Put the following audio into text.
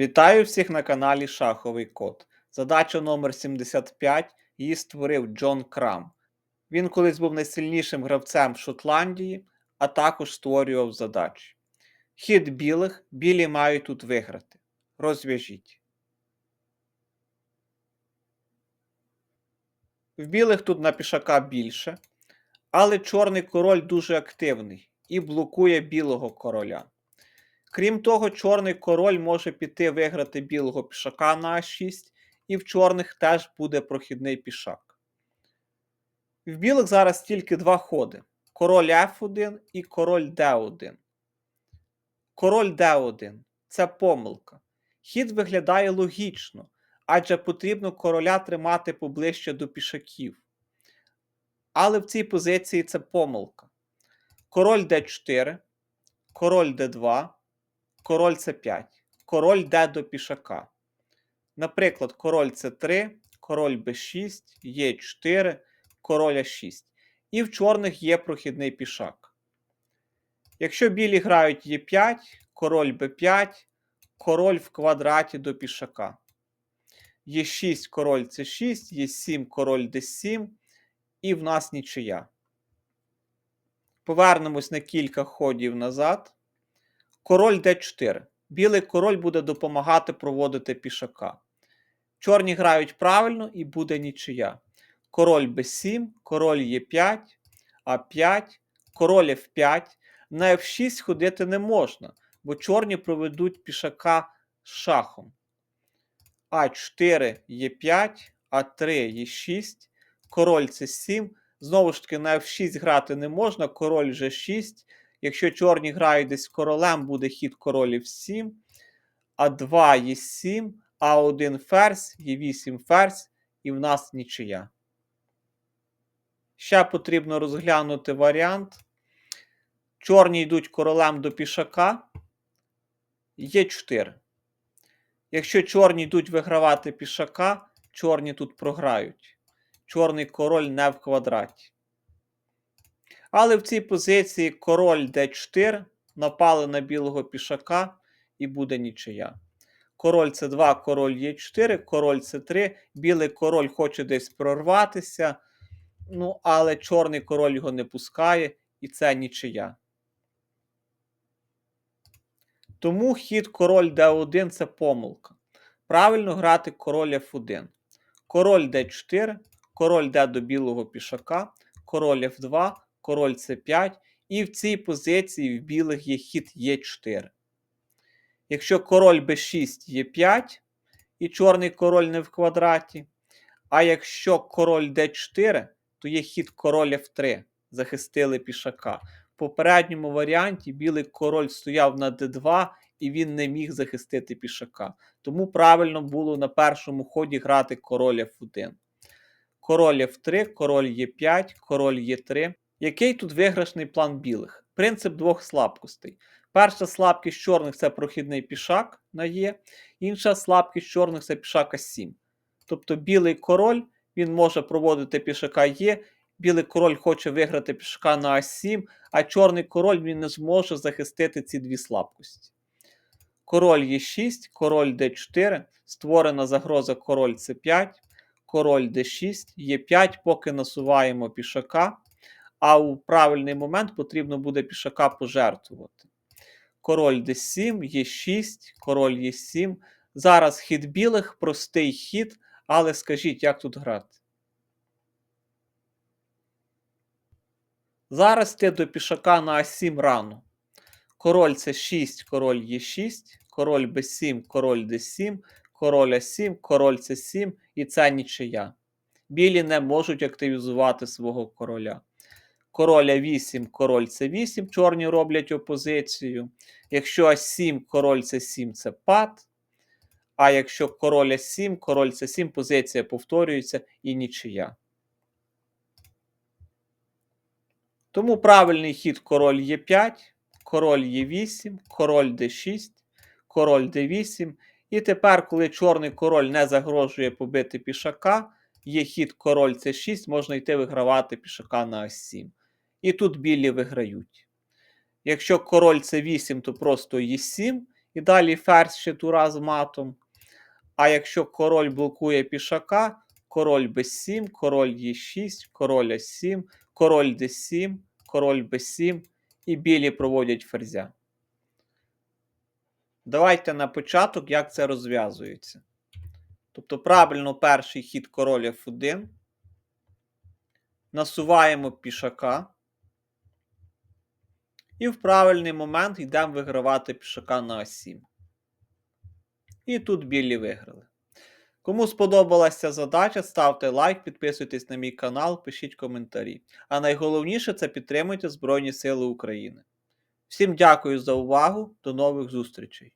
Вітаю всіх на каналі Шаховий Код. Задача номер 75 її створив Джон Крам. Він колись був найсильнішим гравцем Шотландії, а також створював задачі. Хід білих, білі мають тут виграти. Розв'яжіть. В білих тут на пішака більше, але чорний король дуже активний і блокує білого короля. Крім того, чорний король може піти виграти білого пішака на А6, і в чорних теж буде прохідний пішак. В білих зараз тільки два ходи: король F1 і король D1. Король D1 це помилка. Хід виглядає логічно, адже потрібно короля тримати поближче до пішаків. Але в цій позиції це помилка. Король D4, король D2 король С5, король йде до пішака. Наприклад, король С3, король Б6, Е4, король А6. І в чорних є прохідний пішак. Якщо білі грають Е5, король Б5, король в квадраті до пішака. Є6 король С6, Є7 король Д7, і в нас нічия. Повернемось на кілька ходів назад. Король d4. Білий король буде допомагати проводити пішака. Чорні грають правильно і буде нічия. Король b7, король Е5, А5, король F5. На F6 ходити не можна, бо чорні проведуть пішака шахом. А4 Е5, А3 Е6, король С7. Знову ж таки, на F6 грати не можна, король G6. Якщо чорні грають десь королем, буде хід королів 7, А2 є 7, А1 ферзь, є 8 ферзь, і в нас нічия. Ще потрібно розглянути варіант. Чорні йдуть королем до пішака. Є 4. Якщо чорні йдуть вигравати пішака, чорні тут програють. Чорний король не в квадраті. Але в цій позиції король d4 напали на білого пішака і буде нічия. Король С2, король Е4, король С3. Білий король хоче десь прорватися. Ну, але чорний король його не пускає, і це нічия. Тому хід король d1 це помилка. Правильно грати король F1. Король d4, король йде до білого пішака, король F2 король С5, і в цій позиції в білих є хід Е4. Якщо король Б6 є 5, і чорний король не в квадраті. А якщо король Д4, то є хід король F3, захистили пішака. В попередньому варіанті білий король стояв на d2 і він не міг захистити пішака. Тому правильно було на першому ході грати король F1. Король F3, король Е5, король Е3. Який тут виграшний план білих? Принцип двох слабкостей. Перша слабкість чорних це прохідний пішак на Е, інша слабкість чорних це пішака 7. Тобто білий король він може проводити пішака Е, білий король хоче виграти пішака на А7, а чорний король він не зможе захистити ці дві слабкості. Король Е6, король Д4, створена загроза король С5, король Д6, Е5, поки насуваємо пішака а у правильний момент потрібно буде пішака пожертвувати. Король d7, Е6, король Е7. Зараз хід білих, простий хід, але скажіть, як тут грати? Зараз ти до пішака на А7 рано. Король С6, король Е6, король Б7, король Д7, король А7, король С7 і це нічия. Білі не можуть активізувати свого короля. Король А8, король С8, чорні роблять опозицію. Якщо А7, король С7 це пад. А якщо король А7, король С7, позиція повторюється і нічия. Тому правильний хід король Е5, король Е8, король Д6, король Д8. І тепер, коли чорний король не загрожує побити пішака, є хід король С6, можна йти вигравати пішака на А7. І тут білі виграють. Якщо король С8, то просто Е7, І далі ферзь ще тура з матом. А якщо король блокує пішака, король b7, король e6, король a7, король d7, король b7 і білі проводять ферзя. Давайте на початок, як це розв'язується. Тобто, правильно перший хід король F1. Насуваємо пішака. І в правильний момент йдемо вигравати пішака на А7. І тут білі виграли. Кому сподобалася задача, ставте лайк, підписуйтесь на мій канал, пишіть коментарі. А найголовніше це підтримуйте Збройні Сили України. Всім дякую за увагу, до нових зустрічей!